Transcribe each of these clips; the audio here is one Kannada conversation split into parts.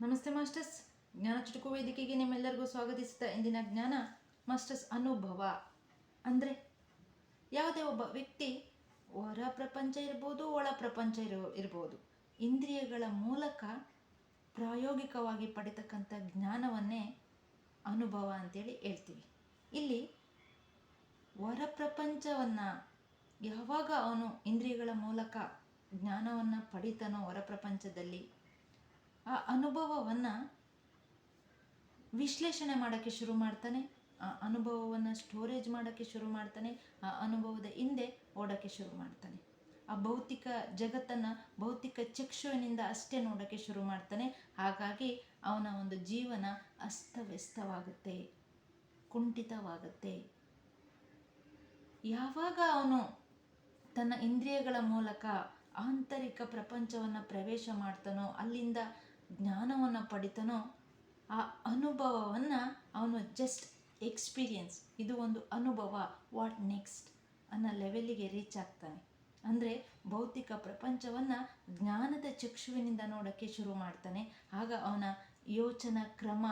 ನಮಸ್ತೆ ಮಾಸ್ಟರ್ಸ್. ಜ್ಞಾನ ಚುಟುಕು ವೇದಿಕೆಗೆ ನಿಮ್ಮೆಲ್ಲರಿಗೂ ಸ್ವಾಗತಿಸಿದ ಇಂದಿನ ಜ್ಞಾನ ಮಾಸ್ಟರ್ಸ್ ಅನುಭವ. ಅಂದರೆ ಯಾವುದೇ ಒಬ್ಬ ವ್ಯಕ್ತಿ ಹೊರ ಪ್ರಪಂಚ ಇರ್ಬೋದು, ಒಳ ಪ್ರಪಂಚ ಇರೋ, ಇರ್ಬೋದು. ಇಂದ್ರಿಯಗಳ ಮೂಲಕ ಪ್ರಾಯೋಗಿಕವಾಗಿ ಪಡಿತಕ್ಕಂಥ ಜ್ಞಾನವನ್ನೇ ಅನುಭವ ಅಂತೇಳಿ ಹೇಳ್ತೀವಿ. ಇಲ್ಲಿ ಹೊರ ಪ್ರಪಂಚವನ್ನು ಯಾವಾಗ ಅವನು ಇಂದ್ರಿಯಗಳ ಮೂಲಕ ಜ್ಞಾನವನ್ನು ಪಡಿತಾನೋ, ಹೊರ ಪ್ರಪಂಚದಲ್ಲಿ ಆ ಅನುಭವವನ್ನು ವಿಶ್ಲೇಷಣೆ ಮಾಡೋಕ್ಕೆ ಶುರು ಮಾಡ್ತಾನೆ, ಆ ಅನುಭವವನ್ನು ಸ್ಟೋರೇಜ್ ಮಾಡೋಕ್ಕೆ ಶುರು ಮಾಡ್ತಾನೆ, ಆ ಅನುಭವದ ಹಿಂದೆ ಓಡೋಕ್ಕೆ ಶುರು ಮಾಡ್ತಾನೆ. ಆ ಭೌತಿಕ ಜಗತ್ತನ್ನು, ಭೌತಿಕ ಚಕ್ಷುವಿನಿಂದ ಅಷ್ಟೇ ನೋಡೋಕ್ಕೆ ಶುರು ಮಾಡ್ತಾನೆ. ಹಾಗಾಗಿ ಅವನ ಒಂದು ಜೀವನ ಅಸ್ತವ್ಯಸ್ತವಾಗುತ್ತೆ, ಕುಂಠಿತವಾಗುತ್ತೆ. ಯಾವಾಗ ಅವನು ತನ್ನ ಇಂದ್ರಿಯಗಳ ಮೂಲಕ ಆಂತರಿಕ ಪ್ರಪಂಚವನ್ನು ಪ್ರವೇಶ ಮಾಡ್ತಾನೋ, ಅಲ್ಲಿಂದ ಜ್ಞಾನವನ್ನು ಪಡಿತಾನೋ, ಆ ಅನುಭವವನ್ನು ಅವನು ಜಸ್ಟ್ ಎಕ್ಸ್ಪೀರಿಯನ್ಸ್ ಇದು ಒಂದು ಅನುಭವ. ವಾಟ್ ನೆಕ್ಸ್ಟ್ ಅನ್ನೋ ಲೆವೆಲ್ಲಿಗೆ ರೀಚ್ ಆಗ್ತಾನೆ. ಅಂದರೆ ಭೌತಿಕ ಪ್ರಪಂಚವನ್ನು ಜ್ಞಾನದ ಚಕ್ಷುವಿನಿಂದ ನೋಡೋಕ್ಕೆ ಶುರು ಮಾಡ್ತಾನೆ. ಆಗ ಅವನ ಯೋಚನಾ ಕ್ರಮ,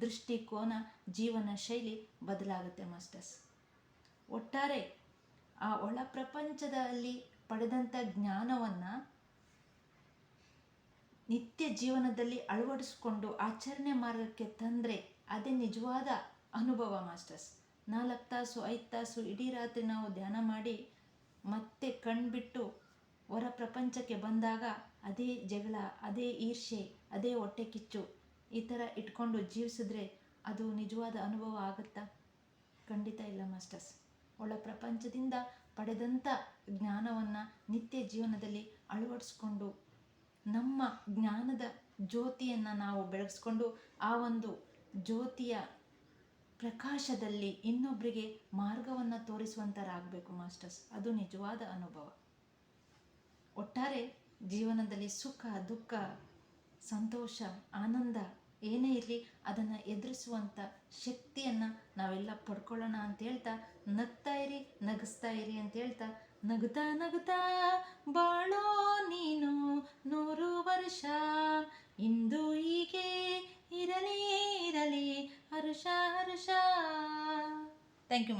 ದೃಷ್ಟಿಕೋನ, ಜೀವನ ಶೈಲಿ ಬದಲಾಗುತ್ತೆ ಮಾಸ್ಟರ್ಸ್. ಒಟ್ಟಾರೆ ಆ ಒಳ ಪ್ರಪಂಚದಲ್ಲಿ ಪಡೆದಂಥ ಜ್ಞಾನವನ್ನು ನಿತ್ಯ ಜೀವನದಲ್ಲಿ ಅಳವಡಿಸ್ಕೊಂಡು ಆಚರಣೆ ಮಾರ್ಗಕ್ಕೆ ತಂದರೆ ಅದೇ ನಿಜವಾದ ಅನುಭವ, ಮಾಸ್ಟರ್ಸ್. ನಾಲ್ಕು ತಾಸು, ಐದು ತಾಸು ಇಡೀ ರಾತ್ರಿ ನಾವು ಧ್ಯಾನ ಮಾಡಿ ಮತ್ತೆ ಕಣ್ಬಿಟ್ಟು ಹೊರ ಪ್ರಪಂಚಕ್ಕೆ ಬಂದಾಗ ಅದೇ ಜಗಳ, ಅದೇ ಈರ್ಷೆ ಅದೇ ಹೊಟ್ಟೆ ಕಿಚ್ಚು ಈ ಥರ ಇಟ್ಕೊಂಡು ಜೀವಿಸಿದ್ರೆ ಅದು ನಿಜವಾದ ಅನುಭವ ಆಗುತ್ತಾ? ಖಂಡಿತ ಇಲ್ಲ, ಮಾಸ್ಟರ್ಸ್. ಒಳ ಪ್ರಪಂಚದಿಂದ ಪಡೆದಂಥ ಜ್ಞಾನವನ್ನು ನಿತ್ಯ ಜೀವನದಲ್ಲಿ ಅಳವಡಿಸ್ಕೊಂಡು ನಮ್ಮ ಜ್ಞಾನದ ಜ್ಯೋತಿಯನ್ನು ನಾವು ಬೆಳಗಿಸ್ಕೊಂಡು ಆ ಒಂದು ಜ್ಯೋತಿಯ ಪ್ರಕಾಶದಲ್ಲಿ ಇನ್ನೊಬ್ಬರಿಗೆ ಮಾರ್ಗವನ್ನು ತೋರಿಸುವಂಥರಾಗಬೇಕು ಮಾಸ್ಟರ್ಸ್. ಅದು ನಿಜವಾದ ಅನುಭವ. ಒಟ್ಟಾರೆ ಜೀವನದಲ್ಲಿ ಸುಖ, ದುಃಖ, ಸಂತೋಷ, ಆನಂದ ಏನೇ ಇರಲಿ, ಅದನ್ನು ಎದುರಿಸುವಂಥ ಶಕ್ತಿಯನ್ನು ನಾವೆಲ್ಲ ಪಡ್ಕೊಳ್ಳೋಣ ಅಂತ ಹೇಳ್ತಾ, ನಗ್ತಾ ಇರಿ, ನಗಿಸ್ತಾ ಇರಿ ಅಂತ ಹೇಳ್ತಾ ನಗುತ್ತಾ ನಗುತ್ತಾ ಬಾಳೋ ನೀನು. ಹರುಷ ಹರುಷ ಥ್ಯಾಂಕ್ ಯು